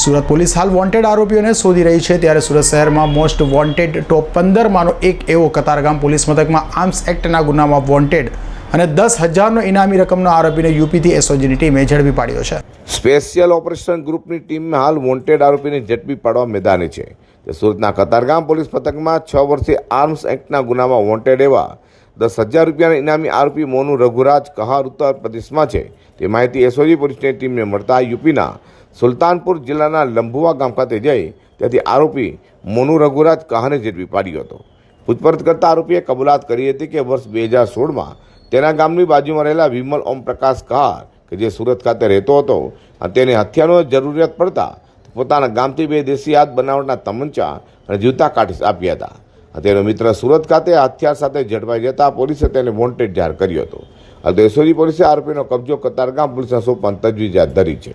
Surat police હાલ wanted આરોપીઓને શોધી રહી છે. ત્યારે સુરત શહેરમાં મોસ્ટ વોન્ટેડ ટોપ પંદરમાંનો એક એવો કતારગામ પોલીસ મથકમાં આર્મ્સ એક્ટના ગુનામાં વોન્ટેડ અને દસ હજારનો ઇનામી રકમનો આરોપીને યુપીથી એસઓજીની ટીમે ઝડપી પાડ્યો છે. સ્પેશિયલ ઓપરેશન ગ્રુપની ટીમ હાલ વોન્ટેડ આરોપીને ઝડપી પાડવા મેદાને છે. તે સુરતના કતારગામ પોલીસ મથકમાં છ વર્ષે આર્મ્સ એક્ટના ગુનામાં વોન્ટેડ એવા દસ હજાર રૂપિયાના ઇનામી આરોપી મોનુ રઘુરાજ કહાર ઉત્તર પ્રદેશમાં છે. તે માહિતી એસઓજી પોલીસની ટીમને મળતા યુપીના સુલતાનપુર જિલ્લાના લંભુવા ગામ ખાતે જઈ ત્યાંથી આરોપી મોનુ રઘુરાજ કહાને ઝડપી પાડ્યો હતો. પૂછપરછ કરતા આરોપીએ કબૂલાત કરી હતી કે વર્ષ બે હજાર સોળમાં તેના ગામની બાજુમાં રહેલા વિમલ ઓમ પ્રકાશ કહાર, કે જે સુરત ખાતે રહેતો હતો, અને તેને હથિયારનો જરૂરિયાત પડતા પોતાના ગામથી બે દેશી હાથ બનાવટના તમંચા અને જૂતા કાઢી આપ્યા હતા. અને તેનો મિત્ર સુરત ખાતે હથિયાર સાથે ઝડપાઈ જતા પોલીસે તેને વોન્ટેડ જાહેર કર્યો હતો. દેશોરી પોલીસે આરોપીનો કબજો કતારગામ પોલીસના સોંપવાની તજવીજ હાથ ધરી છે.